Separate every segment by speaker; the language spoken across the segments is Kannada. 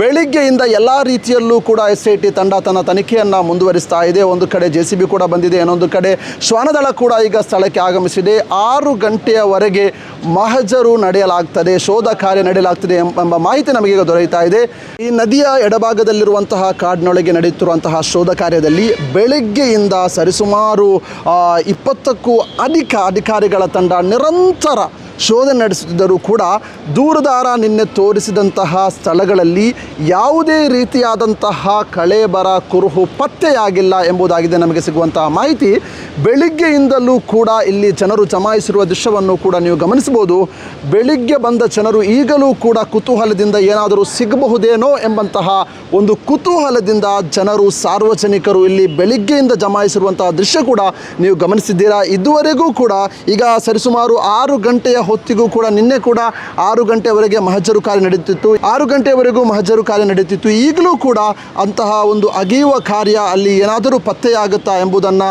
Speaker 1: ಬೆಳಿಗ್ಗೆಯಿಂದ ಎಲ್ಲ ರೀತಿಯಲ್ಲೂ ಕೂಡ ಎಸ್ ಐ ಟಿ ತಂಡ ತನ್ನ ತನಿಖೆಯನ್ನು ಮುಂದುವರಿಸ್ತಾ ಇದೆ. ಒಂದು ಕಡೆ ಜೆ ಸಿ ಬಿ ಕೂಡ ಬಂದಿದೆ, ಇನ್ನೊಂದು ಕಡೆ ಶ್ವಾನದಳ ಕೂಡ ಈಗ ಸ್ಥಳಕ್ಕೆ ಆಗಮಿಸಿದೆ. ಆರು ಗಂಟೆಯವರೆಗೆ ಮಹಜರು ನಡೆಯಲಾಗ್ತದೆ, ಶೋಧ ಕಾರ್ಯ ನಡೆಯಲಾಗ್ತದೆ ಎಂಬ ಮಾಹಿತಿ ಈಗ ದೊರೆಯುತ್ತಾ ಇದೆ. ಈ ನದಿಯ ಎಡಭಾಗದಲ್ಲಿರುವಂತಹ ಕಾಡಿನೊಳಗೆ ನಡೆಯುತ್ತಿರುವಂತಹ ಶೋಧ ಕಾರ್ಯದಲ್ಲಿ ಬೆಳಗ್ಗೆಯಿಂದ ಸರಿಸುಮಾರು ಇಪ್ಪತ್ತಕ್ಕೂ ಅಧಿಕ ಅಧಿಕಾರಿಗಳ ತಂಡ ನಿರಂತರ ಶೋಧನೆ ನಡೆಸುತ್ತಿದ್ದರೂ ಕೂಡ ದೂರದಾರ ನಿನ್ನೆ ತೋರಿಸಿದಂತಹ ಸ್ಥಳಗಳಲ್ಲಿ ಯಾವುದೇ ರೀತಿಯಾದಂತಹ ಕಳೇಬರ ಕುರುಹು ಪತ್ತೆಯಾಗಿಲ್ಲ ಎಂಬುದಾಗಿದೆ ನಮಗೆ ಸಿಗುವಂತಹ ಮಾಹಿತಿ. ಬೆಳಿಗ್ಗೆಯಿಂದಲೂ ಕೂಡ ಇಲ್ಲಿ ಜನರು ಜಮಾಯಿಸಿರುವ ದೃಶ್ಯವನ್ನು ಕೂಡ ನೀವು ಗಮನಿಸಬಹುದು. ಬೆಳಿಗ್ಗೆ ಬಂದ ಜನರು ಈಗಲೂ ಕೂಡ ಕುತೂಹಲದಿಂದ ಏನಾದರೂ ಸಿಗಬಹುದೇನೋ ಎಂಬಂತಹ ಒಂದು ಕುತೂಹಲದಿಂದ ಜನರು, ಸಾರ್ವಜನಿಕರು ಇಲ್ಲಿ ಬೆಳಿಗ್ಗೆಯಿಂದ ಜಮಾಯಿಸಿರುವಂತಹ ದೃಶ್ಯ ಕೂಡ ನೀವು ಗಮನಿಸಿದ್ದೀರಾ? ಇದುವರೆಗೂ ಕೂಡ ಈಗ ಸರಿಸುಮಾರು ಆರು ಗಂಟೆಯ ಹೊತ್ತಿಗೂ ಕೂಡ ನಿನ್ನೆ ಕೂಡ ಆರು ಗಂಟೆವರೆಗೆ ಮಹಜರು ಕಾರ್ಯ ನಡೆಯುತ್ತಿತ್ತು. ಆರು ಗಂಟೆವರೆಗೂ ಮಹಜರು ಕಾರ್ಯ ನಡೆಯುತ್ತಿತ್ತು. ಈಗಲೂ ಕೂಡ ಅಂತಹ ಒಂದು ಅಗೆಯುವ ಕಾರ್ಯ ಅಲ್ಲಿ ಏನಾದರೂ ಪತ್ತೆಯಾಗುತ್ತಾ ಎಂಬುದನ್ನು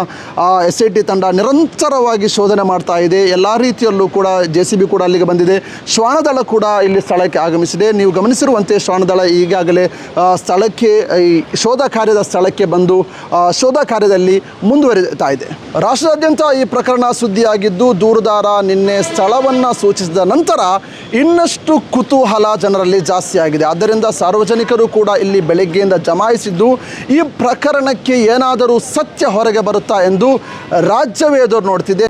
Speaker 1: ಎಸ್ ಐ ಟಿ ತಂಡ ನಿರಂತರವಾಗಿ ಶೋಧನೆ ಮಾಡ್ತಾ ಇದೆ. ಎಲ್ಲ ರೀತಿಯಲ್ಲೂ ಕೂಡ ಜೆ ಸಿ ಬಿ ಕೂಡ ಅಲ್ಲಿಗೆ ಬಂದಿದೆ. ಶ್ವಾನದಳ ಕೂಡ ಇಲ್ಲಿ ಸ್ಥಳಕ್ಕೆ ಆಗಮಿಸಿದೆ. ನೀವು ಗಮನಿಸಿರುವಂತೆ ಶ್ವಾನದಳ ಈಗಾಗಲೇ ಸ್ಥಳಕ್ಕೆ, ಈ, ಶೋಧ ಕಾರ್ಯದ ಸ್ಥಳಕ್ಕೆ ಬಂದು ಶೋಧ ಕಾರ್ಯದಲ್ಲಿ ಮುಂದುವರಿತಾ ಇದೆ. ರಾಷ್ಟ್ರಾದ್ಯಂತ ಈ ಪ್ರಕರಣ ಸುದ್ದಿಯಾಗಿದ್ದು, ದೂರುದಾರ ನಿನ್ನೆ ಸ್ಥಳವನ್ನು ಸೂಚಿಸಿದ ನಂತರ ಇನ್ನಷ್ಟು ಕುತೂಹಲ ಜನರಲ್ಲಿ ಜಾಸ್ತಿ ಆಗಿದೆ. ಆದ್ದರಿಂದ ಸಾರ್ವಜನಿಕರು ಕೂಡ ಇಲ್ಲಿ ಬೆಳಗ್ಗೆಯಿಂದ ಜಮಾಯಿಸಿದ್ದು, ಈ ಪ್ರಕರಣಕ್ಕೆ ಏನಾದರೂ ಸತ್ಯ ಹೊರಗೆ ಬರುತ್ತಾ ಎಂದು ರಾಜ್ಯವೇ ಎದುರು ನೋಡ್ತಿದೆ.